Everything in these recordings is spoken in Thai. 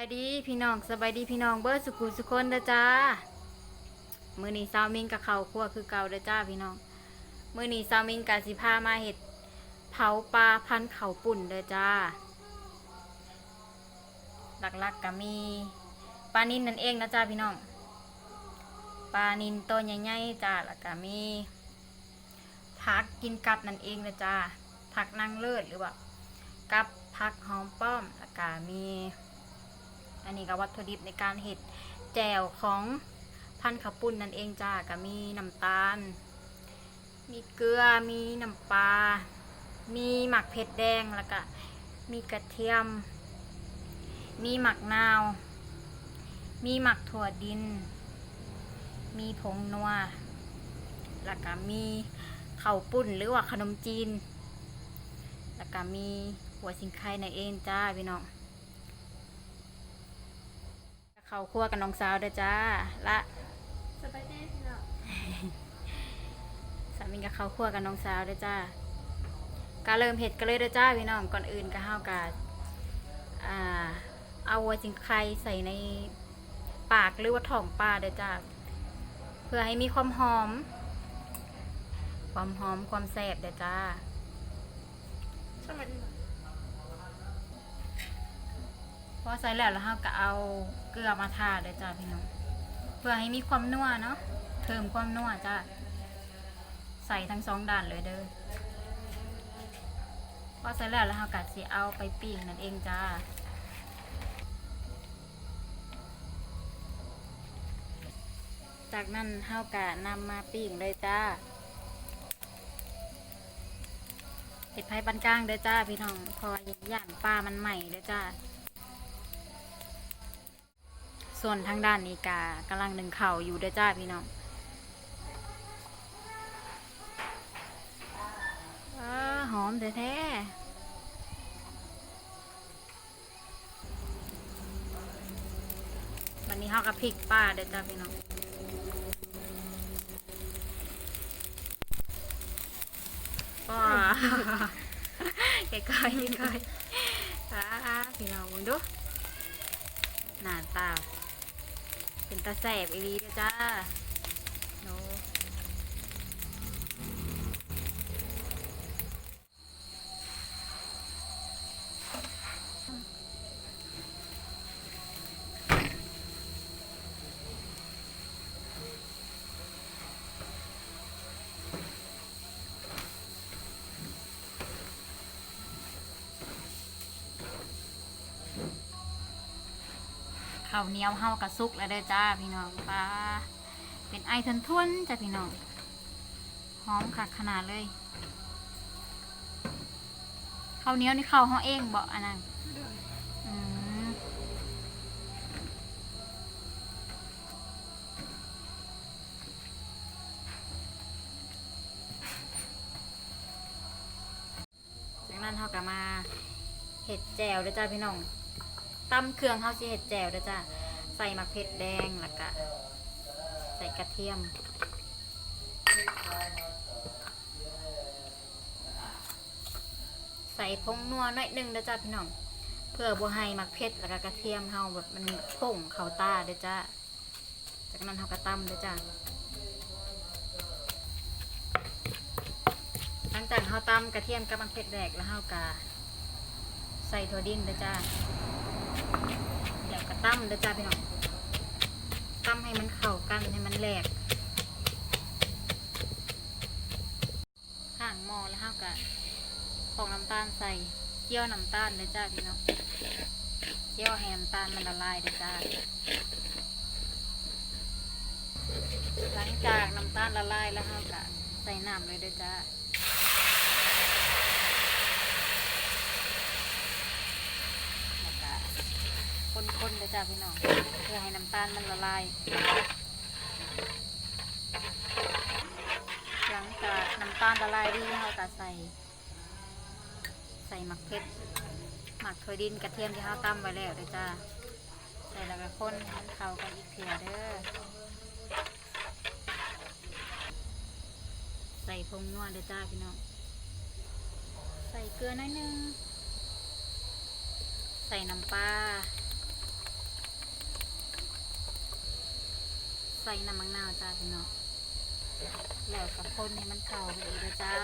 ายดีพี่น้องสบายดีพี่น้องเบิร์ดสุขุสุคนเด้อจ้ามือนี้ซาวมิงกับเขาวคั่วคือเก่าเด้อจ้าพี่น้องมือนี้ซาวมิงกับสิพามาเห็ดเผาปลาพันเขาปุ่นเด้อจ้า หลักๆก็มีปลานินนั่นเองนะจ้าพี่น้องปลานินตัวใหญ่ๆจ้าแล้วก็มีผักกินกับนั่นเองนะจ้าผักนางเลิศหรือว่ากับผักหอมป้อมแล้วก็มี อันนี้ก็วัตถุดิบในการเห็ดแจ่วของพันขับปุ่นนั่นเองจ้าก็มีน้ำตาล มีเกลือ มีน้ำปลา มีหมักเผ็ดแดงแล้วก็มีกระเทียม มีหมักนาว มีหมักถั่วดิน มีผงนัว แล้วก็มีข้าวปุ้นหรือว่าขนมจีน แล้วก็มีหัวสิงไข่นั่นเองจ้าพี่น้อง เข้าครัวกับน้องสาวเด้อจ้า ละสบายดีพี่น้องสามีกับเข้าครัวกับน้องสาวเด้อจ้าการเริ่มเห็ดกันเลยเด้อจ้าพี่น้องก่อนอื่นก็ห้าวกาอ่าเอาวัวจิงไข่ใส่ในปากหรือว่าท้องปลาเด้อจ้าเพื่อให้มีความหอม ความหอมความแซ่บเด้อจ้าสบายดีพอใส่แล้วแล้วเราก็เอา เกลือมาทาเด้อจ้าพี่น้อง เพื่อให้มีความนัวเนาะเพิ่มความนัวจ้าใส่ทั้งสองด้านเลยเด้อพอใส่แล้วแล้วเราก็สิเอาไปปิ้งนั่นเองจ้าจากนั้นเฮากะนำมาปิ้งเลยจ้าเห็ดไผ่ปันกลางเด้อจ้าพี่น้อง พอย่างปลามันใหม่เด้อจ้า ส่วนทางด้านนี้กากำลังหนึ่งเข่าวอยู่เด้อจ้าพี่น้องอาหอมแท้ๆวันนี้เฮากับพริกป้าเด้อจ้าพี่น้องป้าใกล้ๆใกล้ๆอ่าพี่น้องมึงดูหน้าตา เป็นตาแสบอีหลีเด้อจ้า ข้าวเหนียวเฮากระซุกแล้วเด้อจ้าพี่น้องปลาเป็นไอทนทวนจ้าพี่น้องหอมคักขนาดเลยข้าวเหนียวนี่ข้าวเฮาเองบ่อันนั้นจากนั้นเฮาก็มาเห็ดแจวเด้อจ้าพี่น้อง ตำเครื่องเฮาสิเห็ดแจ่วเด้อจ้าใส่มะเขือแดงแล้วก็ใส่กระเทียม ใส่ผงนัวหน่อยหนึงเด้อจ้าพี่น้องเพื่อบ่ให้มักเผ็ดแล้วก็กระเทียมเฮาแบบมันผงเข้าตาเด้อจ้าจากนั้นเฮาก็ตำเด้อจ้าหลังจากเฮาตำกระเทียมกับมักเผ็ดแดกแล้วเฮาก็ใส่ถั่วดินเด้อจ้า เดี๋ยวก็ตั้มเด้อจ้าพี่น้องตั้มให้มันเข้ากันให้มันแหลกห่างหม้อแล้วห้าวกะของน้ำตาลใส่เจียวน้ำตาลเด้อจ้าพี่น้องเจียวให้น้ำตาลมันละลายเด้อจ้าหลังจากน้ำตาลละลายแล้วห้าวกะใส่น้ำเลยเด้อจ้า แล้วก็ คนๆเลยจ้าพี่น้องเพื่อให้น้ำตาลมันละลาย หลังจากน้ำตาลละลายดีเราก็ใส่ ใส่หมักเพชรหมักถั่วดินกระเทียมที่เราตั้มไว้แล้วเลยจ้าใส่แล้วก็คนให้มันเข้ากันอีกเถื่อเด้อใส่พงนวดเด้อจ้าพี่น้องใส่เกลือหน้อยนึงใส่น้ำปลา ส่น้ำมังนาวจ้าพี่น้องแล้วกับคนให้มันเข้าไปอีกแล้วจ้า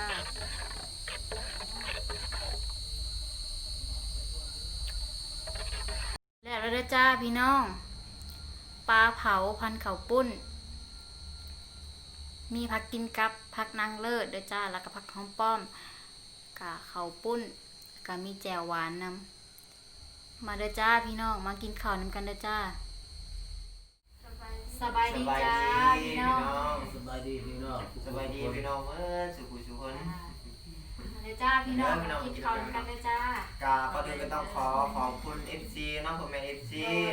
แล้วแล้วจ้าพี่น้องปลาเผาพันเข่าปุ้น มีผักกินกับผักนางเลิศเด้อจ้าแล้วก็ผักหอมป้อมกะเข่าปุ้นก็มีแจ่วหวานนำมาเด้อจ้าพี่น้องมากินข้าวนำกันเด้อจ้า สบายดีจ้าพี่น้องสบายดีพี่น้องสบายดีพี่น้องเมื่อสุขุสุขคนมาเด้อจ้าพี่น้องมากินข้าวนำกันเด้อจ้ากาก็เดินก็ต้องขอขอบคุณ FC น้องพ่อแม่ FC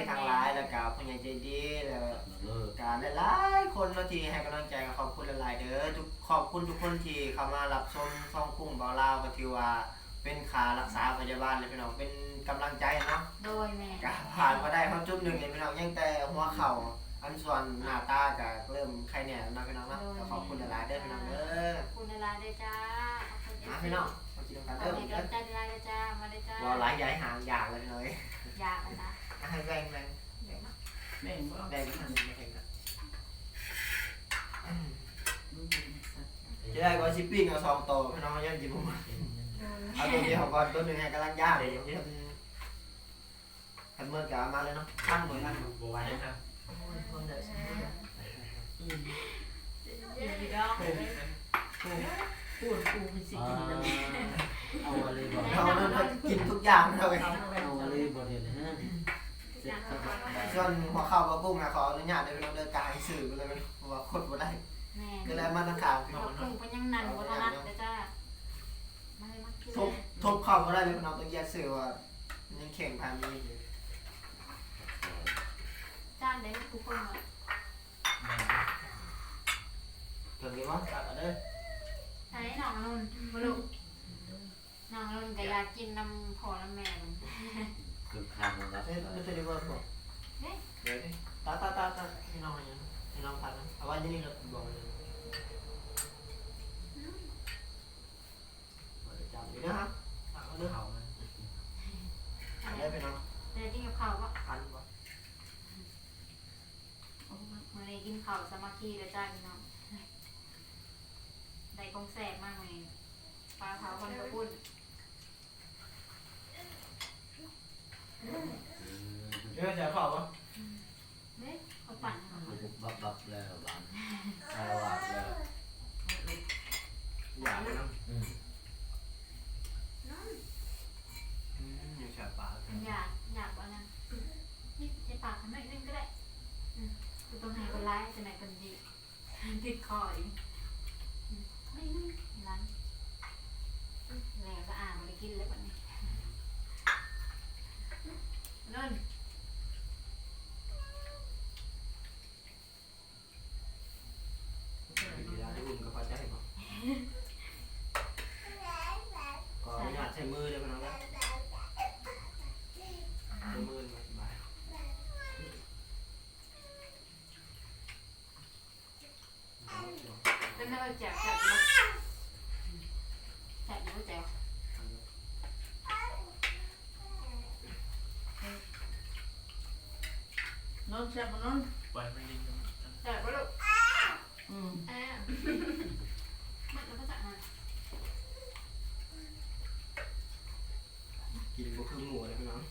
ทางไลน์แล้วก็ผู้ใหญ่ใจดีแล้วเลิกการหลายๆคนเนาะที่ให้กำลังใจก็ขอบคุณหลายๆเด้อทุกขอบคุณทุกคนที่เข้ามารับชมช่องกุ้งเบาลาวก็ถือว่าเป็นขารักษาพยาบาลเลยพี่น้องเป็นกำลังใจเนาะโดยแม่กาผ่านมาได้เขาจุดหนึ่งเนี่ยพี่น้องยังแต่หัวเข่า อันส่วนหน้าตาก็เริ่มใครเนี่ยเนาะพี่น้องเนาะก็ขอบคุณหลายๆเด้อพี่น้องเด้อขอบคุณเวลาเด้อจ้าขอบคุณมาพี่น้องมากินกันขอเด้อให้กำลังใจเวลาเด้อจ้า มาเด้อจ้าว่าหลายใหญ่หางอยากเลยพี่น้องอยากนะจ๊ะให้แบ่งแบ่งแม่งบ่แบ่งกันไม่เห็นกันจะได้ก็ชิปปิ้งเอาสองโตพี่น้องยังกินผมเอาตัวเดียวก่อนตัวหนึ่งให้กำลังย่างเดี๋ยวนี้ทำเมื่อกามาเลยเนาะตั้งเลยนะบ่ไหวนะครับ พี่น้องพูดกูเป็นสิ่งอ่าที่ดีเอาอะไรบ่เราเรากินทุกอย่างเลยเอาอะไรบ่เห็นฮะเสร็จก็ส่วนหัวข้าวกับกุ้งนะขออนุญาตเดี๋ยวพี่น้องเดินกายสื่อเลยเพราะว่าคนบ่ได้แม่ก็เลยมาทางข่าวพี่ขน้ออบงคุณเป็นยังนันวัฒนัทเด้อจ้ามาเลยมากินทุบทุบเข้าก็ได้เลยพี่น้องต้องแยกสื่อว่ายังเข่งพามีอยู่ จ้านได้ทุกคนเลยถึงนี้มั้งตัดเอาเด้อใช้หนองนุ่นมาลูกหนองนุ่นก็อยากกินน้ำพอน้ำแม่มันคือข้างมันรับเอ้ยไม่ใช่ดีกว่าบอกเดี๋ยวดิตาตาตาตาพี่น้องอะไรนะพี่น้องพันนะเอาไว้ที่นี่เลยบอกเลยจับอยู่นะฮะตักเอาเด้อเขามันเอาได้พี่น้องเดี๋ยวกินกับข้าวปะพันบ่โอ้มื่อ นี้กินข้าวสามัคคีเด้อจ้าพี่น้องได้กงแสบมากเลยปลาเผาคนกระปุ้นเดี๋ยวจะเผาปะเฮ้ยเขาปั่นเหรอบุบบับบับแล้วบ้านเอาว่าแล้ว อยากเลยเนาะ อืม อืมอยู่แฉปาก มันอยากอยากว่านั้นนี่ในปากทำไมนึงก็ได้อืมกูต้องให้คนร้ายจะไหนคนดีติดคออีกอืมไม่นึงร้านแล้วก็อ่านมาได้กินแล้ววันนี้นั่น เวลาที่อุ่นก็พอใจปะก็อนุญาตใช้มือเลยพี่น้องนะใช้มือมาสบาย เป็นเนื้อแจ่วแจ่วอยู่แจ่วอยู่แจ่วน้องแซ่บน้องแจ่วก็ลูกอืมแอบมันก็จะอ่ากินบุคือหมูเลยพี่น้อง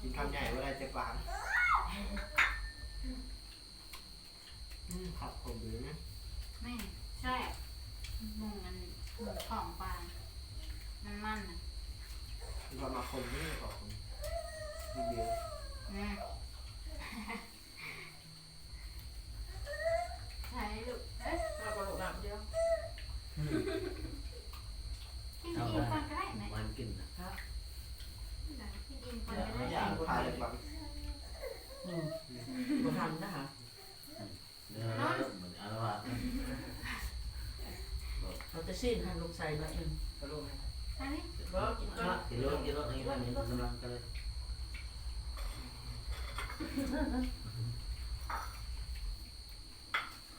กินคำใหญ่เว่าเจ็บปากอืมขับผมหรือไหม ไม่ใช่มุงมันหมูของปลามันมันอะ เรามาคมที่นี่ขอบคุณพี่เบียร์อืมใช่ลูกเอ๊ะเราก็หลงหลับเดียวกินกินก่อนก็ได้ไหมมันกินนะกินกินก่อนก็ไม่อได้ยากพาเลยบังอืมบ่ทันนะฮะเด้อเหมือนอารวาสเราจะสิ้นให้ลูกใส่หน่อยหนึงก็รู้ไหมอันนี้บ่ กินก่อนกินรถกินรถนี่มันกำลังกันเลย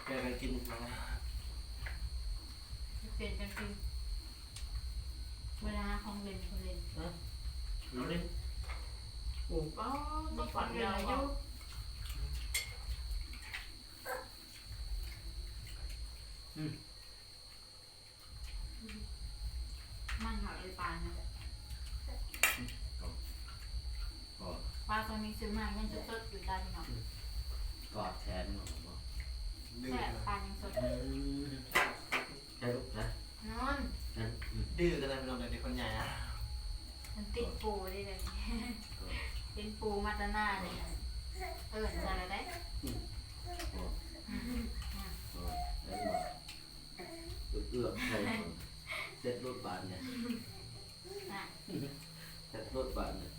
แกไปกินมาเปลี่ยนกันกินเวลาของเล่นคนเล่นเอาดิโอ้ก็ต้องฝันเล่นยาวอาอะยุ มันเขาเอปลานะ ก็ ปลาตัวนี้ซื้อ มายังสดๆอยู่จ้าพี่น้องกอดแขนของผมดื้อแค่ปลายังสดใช่ลูกนะนอนนั่นดื้อกันเลยพี่น้องเด็กคนใหญ่อะมันติดปูได้เลยเป็นปูมาตาหน้าเลยเอออะไรได้ แล้วก็เอื้อมใส่เซ็ตรถบานเนี่ย น่ะ เซ็ตรถบานเนี่ย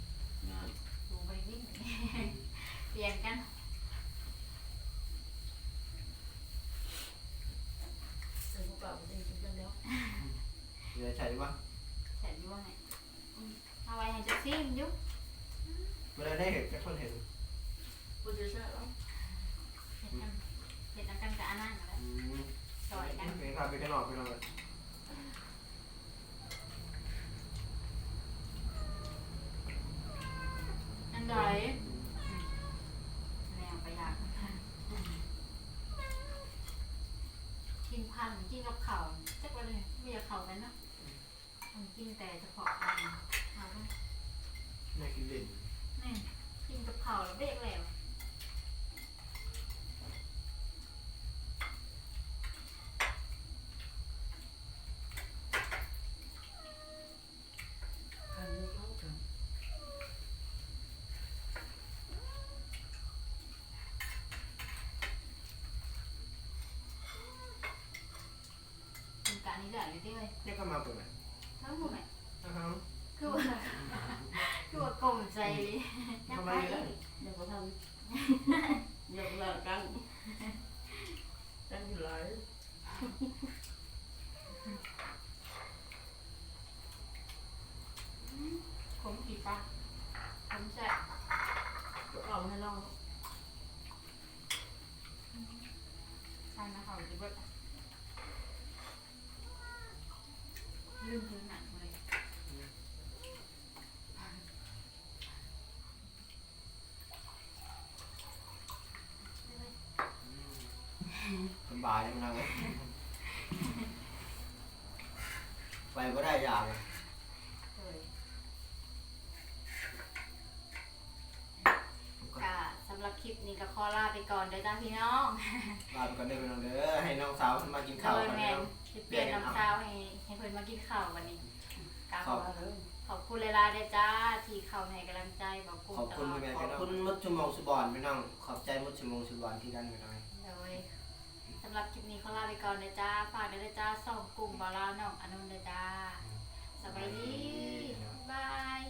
งาน ปูไปวิ่ง เปลี่ยนกัน ซื้อพวกเราไปกินกันแล้ว เดี๋ยวใช่ปะ แต่ดูว่าไงอืมเอาไว้ให้จะซิมอยุบ เวลาได้เห็นกับคนเห็น กูจะใช่แล้ว เห็นกันเห็นกันกับอันนั้นนั่นแหละ อืม ซอยกัน เป็นภาพไปข้างนอกพี่น้องเลย อันใดแมวไปอยากกินพันกินกับข่าวจักว่าเลยไม่อยากข่าวกันเนาะมันกินแต่เฉพาะอันเอาไว้ ไม่กินเล่น แม่กินกับข่าวแล้วเบรกแล้ว คันนี้เข้ากัน กินการนี้แหละเลย ที่เลยนี่ก็มาเปิดไหมทั้งหมดไหมนะครับคือว่าคือว่ากลมใจเลยยังทำไมไปเลยเดี๋ยวก็ทำเดี๋ยวละกันกันอยู่หลาย ขมกี่ปะขมแซ่บ เอาให้ลอง ใช่นะเขาจะเบิด ลืมพื้นหนังเลยสบายเลยพี่น้องเลยไปก็ได้ยาวเลย อนเด้อจ้าพี่น้องลาไปก่อนเด้อพี่น้องเด้อให้น้องสาวมากินข้าวเพิ่อนเด้นเปลี่ยนน้ำเช้าให้ให้เพื่อนมากินข้าววันนี้ขอบคุณขอบคุณเลาลาเด้อจ้าที่เข้าให้กำลังใจบอกกูขอบคุณลอดขอบคุณมดชั่มงสุบอนพี่น้องขอบใจมดชั่มงสุบอนที่ดันไปหน่องโดยสำหรับคลิปนี้ขอลาไปก่อนเด้อจ้าฝากเด้อเด้จ้าส่งกลุ่มบอลลาวน้องอนุนเด้อจ้าสวัสดีบ๊บาย